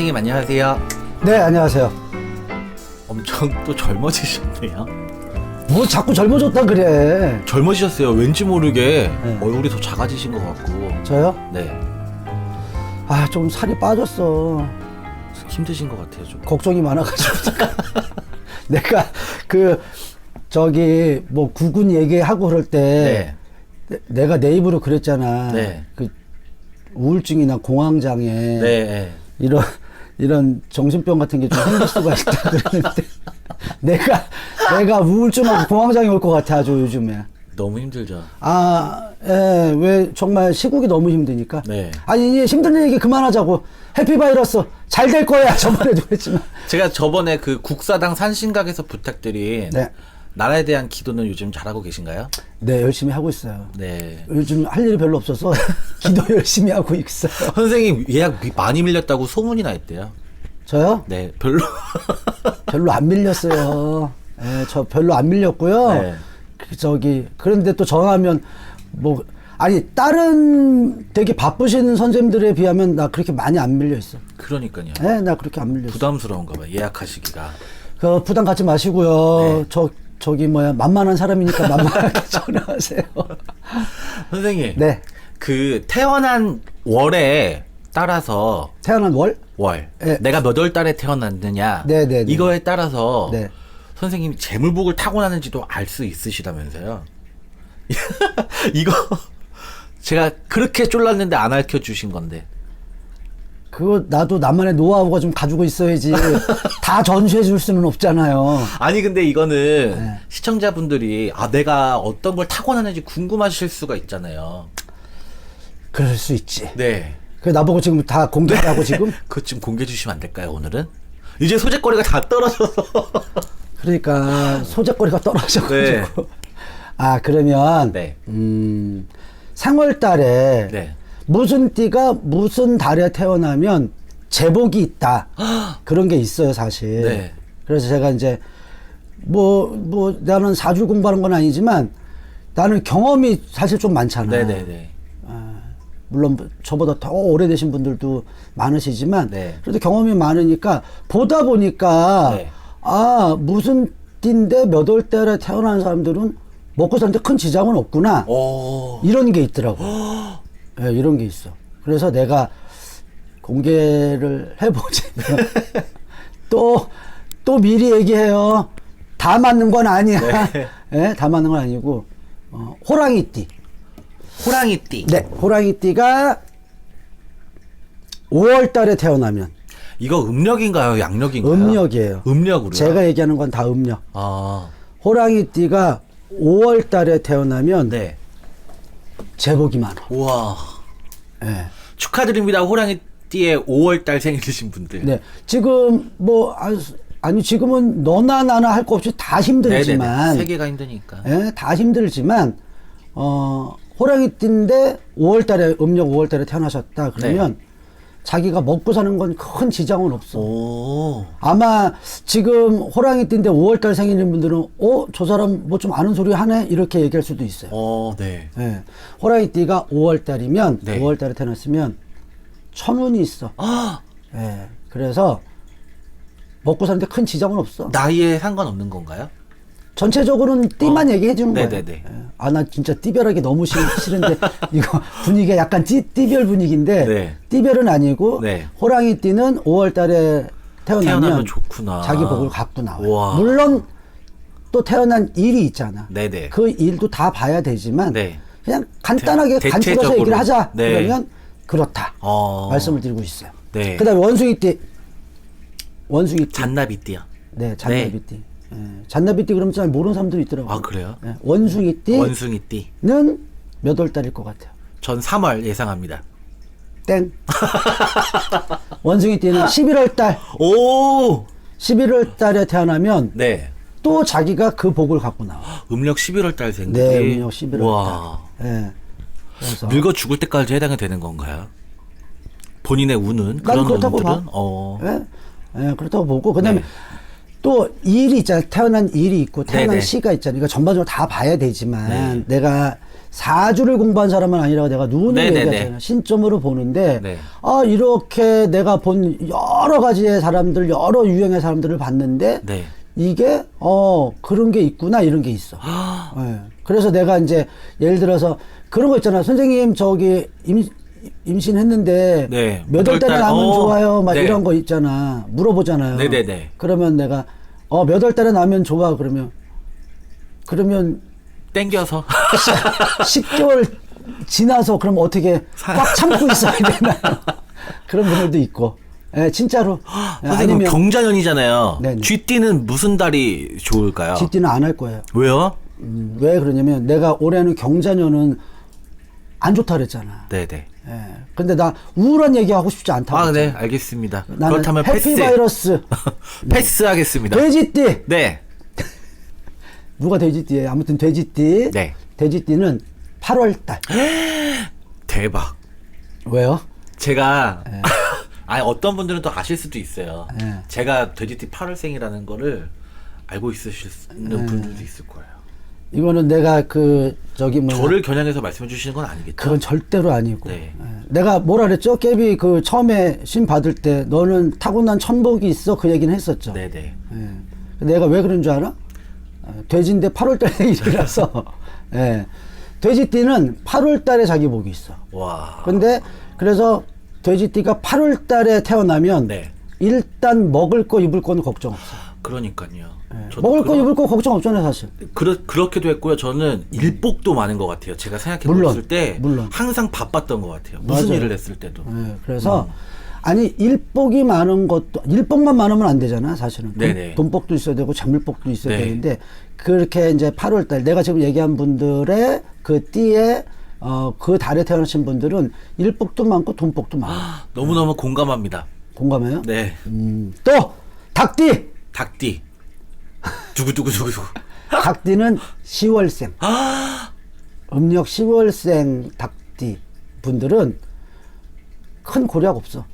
선생님 안녕하세요. 네, 안녕하세요. 엄청 또 젊어지셨네요. 뭐 자꾸 젊어졌다 그래. 젊어지셨어요. 왠지 모르게 네. 얼굴이 더 작아지신 것 같고. 저요? 네. 아, 좀 살이 빠졌어. 힘드신 것 같아요. 좀. 걱정이 많아가지고. 내가 그, 저기, 뭐, 구군 얘기하고 그럴 때. 내- 내가 내 입으로 그랬잖아. 네. 그, 우울증이나 공황장애. 네. 네. 이런, 이런 정신병 같은 게 좀 생길 수가 있다 그랬는데. 내가, 내가 우울증하고 공황장애 올 것 같아, 아주 요즘에. 너무 힘들죠. 아, 예, 왜 정말 시국이 너무 힘드니까. 네. 아니, 이제 힘든 얘기 그만하자고. 해피 바이러스 잘 될 거야. 저번에도 그랬지만. 제가 저번에 그 국사당 산신각에서 부탁드린 네. 나라에 대한 기도는 요즘 잘하고 계신가요? 네, 열심히 하고 있어요. 네. 요즘 할 일이 별로 없어서 기도 열심히 하고 있어요. 선생님 예약 많이 밀렸다고 소문이 나 있대요. 저요? 네. 별로. 별로 안 밀렸어요. 예, 저 별로 안 밀렸고요. 네. 그 저기 그런데 또 전화하면 뭐 아니 다른 되게 바쁘신 선생님들에 비하면 나 그렇게 많이 안 밀려 있어. 그러니까요. 예, 나 그렇게 안 밀려 있어. 부담스러운가 봐요. 예약하시기가. 그 부담 갖지 마시고요. 네. 저 저기 뭐야 만만한 사람이니까 만만하게 전화하세요. 선생님. 네. 그 태어난 월에 따라서 태어난 월? 월 네. 내가 몇 월 달에 태어났느냐 네, 네, 네. 이거에 따라서 네. 선생님이 재물복을 타고나는지도 알 수 있으시다면서요. 이거 제가 그렇게 쫄랐는데 안 알려 주신 건데. 그거 나도 나만의 노하우가 좀 가지고 있어야지. 다 전수해 줄 수는 없잖아요. 아니 근데 이거는 네. 시청자분들이 아 내가 어떤 걸 타고나는지 궁금하실 수가 있잖아요. 그럴 수 있지. 네. 그 나보고 지금 다 공개하라고 지금? 그것 좀 공개해 주시면 안 될까요 오늘은? 이제 소재거리가 다 떨어져서. 그러니까 소재거리가 떨어져가지고. 네. 아 그러면 네. 음, 상월달에 네. 무슨 띠가 무슨 달에 태어나면 제복이 있다. 그런 게 있어요 사실. 네. 그래서 제가 이제 뭐 뭐 나는 사주 공부하는 건 아니지만 나는 경험이 사실 좀 많잖아. 네네네. 물론 저보다 더 오래되신 분들도 많으시지만 네. 그래도 경험이 많으니까 보다 보니까 네. 아 무슨 띠인데 몇월 달에 태어난 사람들은 먹고 사는데 큰 지장은 없구나 오. 이런 게 있더라고 예, 이런 게 있어 그래서 내가 공개를 해보자면 또또 미리 얘기해요 다 맞는 건 아니야 네. 예, 다 맞는 건 아니고 어, 호랑이띠 호랑이띠. 네, 호랑이띠가 5월 달에 태어나면 이거 음력인가요? 양력인가요? 음력이에요. 음력으로. 제가 얘기하는 건 다 음력. 아. 호랑이띠가 5월 달에 태어나면 네. 제복이 많아. 우와. 네. 축하드립니다. 호랑이띠의 5월 달 생일이신 분들. 네. 지금 뭐 아, 아니 지금은 너나 나나 할 거 없이 다 힘들지만 세계가 힘드니까. 예, 다 힘들지만 어 호랑이띠인데 5월 달에 음력 5월 달에 태어나셨다 그러면 네. 자기가 먹고 사는 건 큰 지장은 없어. 오. 아마 지금 호랑이 띠인데 5월달 생일인 분들은 어 저 사람 뭐 좀 아는 소리 하네 이렇게 얘기할 수도 있어요. 어, 네. 예. 호랑이 띠가 5월달이면 네. 5월달에 태어났으면 천운이 있어. 아, 예. 그래서 먹고 사는데 큰 지장은 없어. 나이에 상관없는 건가요? 전체적으로는 띠만 어. 얘기해 주는 거예요. 네네네. 아 나 진짜 띠별하기 너무 싫, 싫은데 이거 분위기가 약간 띠, 띠별 분위기인데 네. 띠별은 아니고 네. 호랑이 띠는 5월 달에 태어나면, 태어나면 좋구나. 자기 복을 갖고 나와요. 우와. 물론 또 태어난 일이 있잖아. 네네. 그 일도 다 봐야 되지만 네. 그냥 간단하게 대- 간추려서. 얘기를 하자 네. 그러면 그렇다 어. 말씀을 드리고 있어요. 네. 그 다음에 원숭이띠 원숭이띠 잔나비띠요. 네 잔나비띠 예, 잔나비띠 그러면 잘 모르는 사람들이 있더라고요. 아, 그래요? 예, 원숭이띠는 원숭이띠. 몇 월 달일 것 같아요. 전 3월 예상합니다. 땡. 원숭이띠는 11월 달 오! 11월 달에 태어나면 네. 또 자기가 그 복을 갖고 나와. 음력 11월 달 생일이. 네, 음력 11월 와. 예. 그래서 늙어 죽을 때까지 해당이 되는 건가요? 본인의 운은 난 그런 그렇다고 운들은 봐. 어. 예? 예, 그렇다고 보고 그다음에 네. 또 일이 있잖아요. 태어난 일이 있고 태어난 네네. 시가 있잖아요. 이거 전반적으로 다 봐야 되지만 네. 내가 사주를 공부한 사람은 아니라고 내가 네네네. 얘기하잖아요. 신점으로 보는데 네. 아 이렇게 내가 본 여러 가지의 사람들 여러 유형의 사람들을 봤는데 네. 이게 어 그런 게 있구나 이런 게 있어. 예. 그래서 내가 이제 예를 들어서 그런 거 있잖아. 선생님 저기 임, 임신했는데 네. 몇 월 달에 달- 나면 어, 좋아요. 막 네. 이런 거 있잖아. 물어보잖아요. 네네네. 그러면 내가 어 몇 월 달에 나면 좋아 그러면 그러면 땡겨서 10개월 지나서 그럼 어떻게 꽉 참고 있어야 되나요? 그런 분들도 있고. 예, 진짜로. 예, 선생님 아니면 경자년이잖아요. 네네. 쥐띠는 무슨 달이 좋을까요? 집디는 안 할 거예요. 왜요? 음, 왜 그러냐면 내가 올해는 경자년은 안 좋다 그랬잖아. 네네. 예. 근데 나 우울한 얘기 하고 싶지 않다고. 아, 네. 알겠습니다. 나는 그렇다면 해피 패스. 바이러스, 패스하겠습니다. 돼지띠. 네. 누가 돼지띠예요? 아무튼 돼지띠. 네. 돼지띠는 8월 달. 대박. 왜요? 제가 네. 아니 어떤 분들은 또 아실 수도 있어요. 네. 제가 돼지띠 8월생이라는 거를 알고 있으시는 분들도 있을 거예요. 이거는 내가 그 저기 뭐 저를 겨냥해서 말씀해 주시는 건 아니겠죠? 그건 절대로 아니고. 네. 예. 내가 뭐라 그랬죠? 깨비 그 처음에 신 받을 때 너는 타고난 천복이 있어 그 얘기는 했었죠. 네네. 예. 내가 왜 그런 줄 알아? 어, 돼지인데 8월 달에 일이라서. 예. 돼지띠는 8월 달에 자기 복이 있어. 와. 근데 그래서 돼지띠가 8월 달에 태어나면 네. 일단 먹을 거 입을 거는 걱정 없어. 그러니까요. 먹을 거 입을 거 걱정 없잖아요, 사실. 그렇, 그렇게도 했고요. 저는 일복도 많은 것 같아요. 제가 생각해 물론, 봤을 때 물론. 항상 바빴던 것 같아요. 무슨 맞아요. 일을 했을 때도. 예, 그래서 음. 아니 일복이 많은 것도 일복만 많으면 안 되잖아 사실은 돈, 네네. 돈 복도 있어야 되고 장물복도 있어야 네. 되는데 그렇게 이제 8월달 내가 지금 얘기한 분들의 그 띠에 어, 그 달에 태어나신 분들은 일복도 많고 돈복도 많아 너무너무 공감합니다. 공감해요? 네. 음, 또 닭띠 닭띠. 두구두구두구두구. 닭띠는 10월생 아! 음력 10월생 닭띠 분들은 큰 고력 없어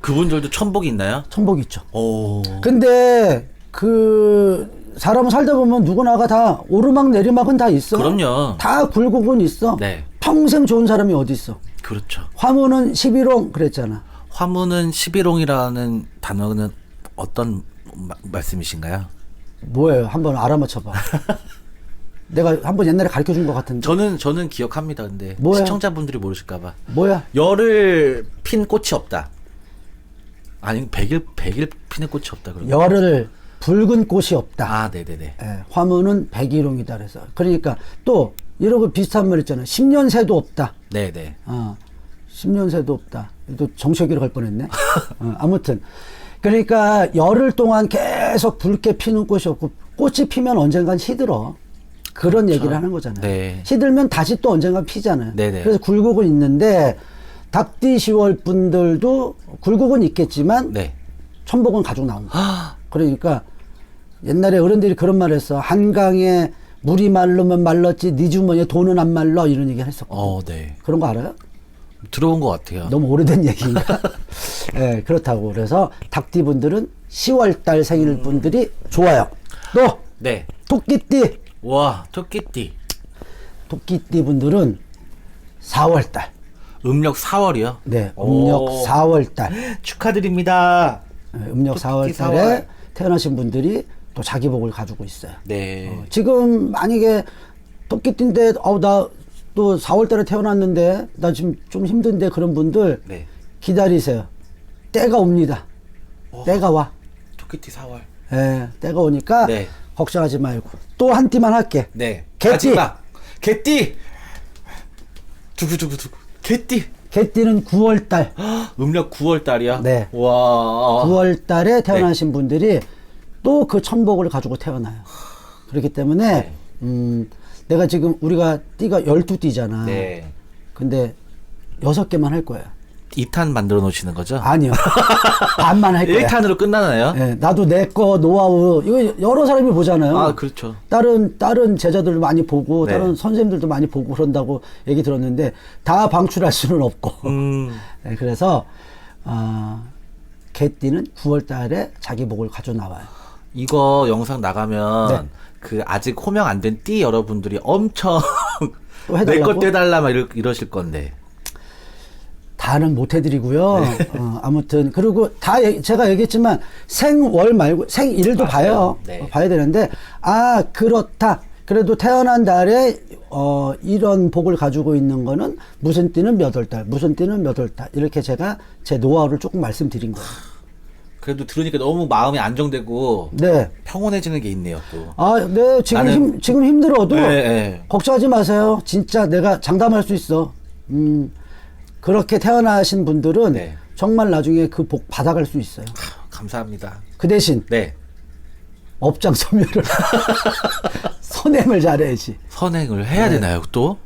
그분들도 천복이 있나요? 천복 있죠. 오. 근데 그 사람은 살다 보면 누구나가 다 오르막 내리막은 다 있어. 그럼요. 다 굴곡은 있어. 네. 평생 좋은 사람이 어디 있어? 그렇죠. 화무는 11홍 그랬잖아. 화무는 11홍이라는 단어는 어떤 마- 말씀이신가요? 뭐예요? 한번 알아맞혀봐. 내가 한번 옛날에 가르쳐 준 것 같은데. 저는 저는 기억합니다. 근데 뭐예요? 시청자분들이 모르실까봐. 뭐야? 열을 핀 꽃이 없다. 아니 백일 백일 피는 꽃이 없다 그러면. 열을 붉은 꽃이 없다. 아 네네네. 예, 화무는 백일홍이다 그래서. 그러니까 또거 비슷한 말 있잖아. 10년 새도 없다. 네네. 어, 10년 새도 없다. 또 정치기로 갈 뻔했네. 어, 아무튼. 그러니까 열흘 동안 계속 붉게 피는 꽃이 없고 꽃이 피면 언젠간 시들어. 그런 얘기를 하는 거잖아요. 네. 시들면 다시 또 언젠간 피잖아요. 네네. 그래서 굴곡은 있는데 닭띠 10월 분들도 굴곡은 있겠지만 네. 천복은 가지고 나온다. 아, 그러니까 옛날에 어른들이 그런 말 했어. 한강에 물이 마르면 말랐지 네 주머니에 돈은 안 말라 이런 얘기 했었고. 어, 네. 그런 거 알아요? 들어본 것 같아요. 너무 오래된 얘기인가? 예, 그렇다고. 그래서 닭띠 분들은 10월 달 생일 분들이 좋아요. 또 네. 토끼띠, 와, 토끼띠. 토끼띠 분들은 4월 달. 음력 4월이요? 네, 음력 오. 4월 달. 축하드립니다. 예, 음력 토끼 4월 4월. 달에 태어나신 분들이 또 자기 복을 가지고 있어요. 네. 어, 지금 만약에 토끼띠인데 어우 나 또 4월 달에 태어났는데 나 지금 좀 힘든데 그런 분들 네. 기다리세요. 때가 옵니다. 때가 와. 토끼띠 4월. 예, 때가 오니까 네. 걱정하지 말고 또 한 띠만 할게. 네. 개띠. 마지막. 개띠. 두구두구두구. 개띠. 개띠는 9월 달. 음력 9월 달이야? 네. 와. 9월 달에 네. 태어나신 분들이 또 그 천복을 가지고 태어나요. 그렇기 때문에 네. 음, 내가 지금 우리가 띠가 12띠잖아. 네. 근데 여섯 개만 할 거야. 2탄 만들어 놓으시는 거죠? 아니요. 반만 할 거야. 1탄으로 끝나나요? 예, 나도 내 거 노하우 이거 여러 사람이 보잖아요. 아, 그렇죠. 다른 다른 제자들 많이 보고 네. 다른 선생님들도 많이 보고 그런다고 얘기 들었는데 다 방출할 수는 없고. 음. 예, 그래서 어, 개띠는 9월 달에 자기 복을 가져 나와요. 이거 영상 나가면 네. 그 아직 호명 안 된 띠 여러분들이 엄청 해달라고? 내것 떼달라 막 이러, 이러실 건데. 다는 못 해드리고요. 네. 어, 아무튼 그리고 다 얘기- 제가 얘기했지만 생월 말고 생일도 맞아요. 봐요. 네. 어, 봐야 되는데 아 그렇다. 그래도 태어난 달에 어 이런 복을 가지고 있는 거는 무슨 띠는 몇 월 달, 무슨 띠는 몇 월 달 이렇게 제가 제 노하우를 조금 말씀드린 거예요. 그래도 들으니까 너무 마음이 안정되고 네. 평온해지는 게 있네요 또. 아, 네. 지금 나는- 힘 지금 힘들어도 네, 네. 걱정하지 마세요. 진짜 내가 장담할 수 있어. 음. 그렇게 태어나신 분들은 네. 정말 나중에 그 복 받아갈 수 있어요. 아, 감사합니다. 그 대신 네. 업장 소멸을 선행을 잘해야지. 선행을 해야 되나요 또?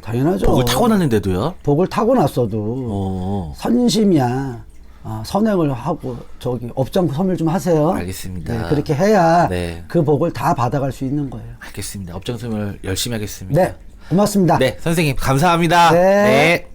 당연하죠. 복을 타고났는데도요? 복을 타고났어도 어. 선심이야. 아, 선행을 하고 저기 업장 소멸 좀 하세요. 알겠습니다. 네, 그렇게 해야 네. 그 복을 다 받아갈 수 있는 거예요. 알겠습니다. 업장 소멸 열심히 하겠습니다. 네, 고맙습니다. 네, 선생님 감사합니다. 네. 네.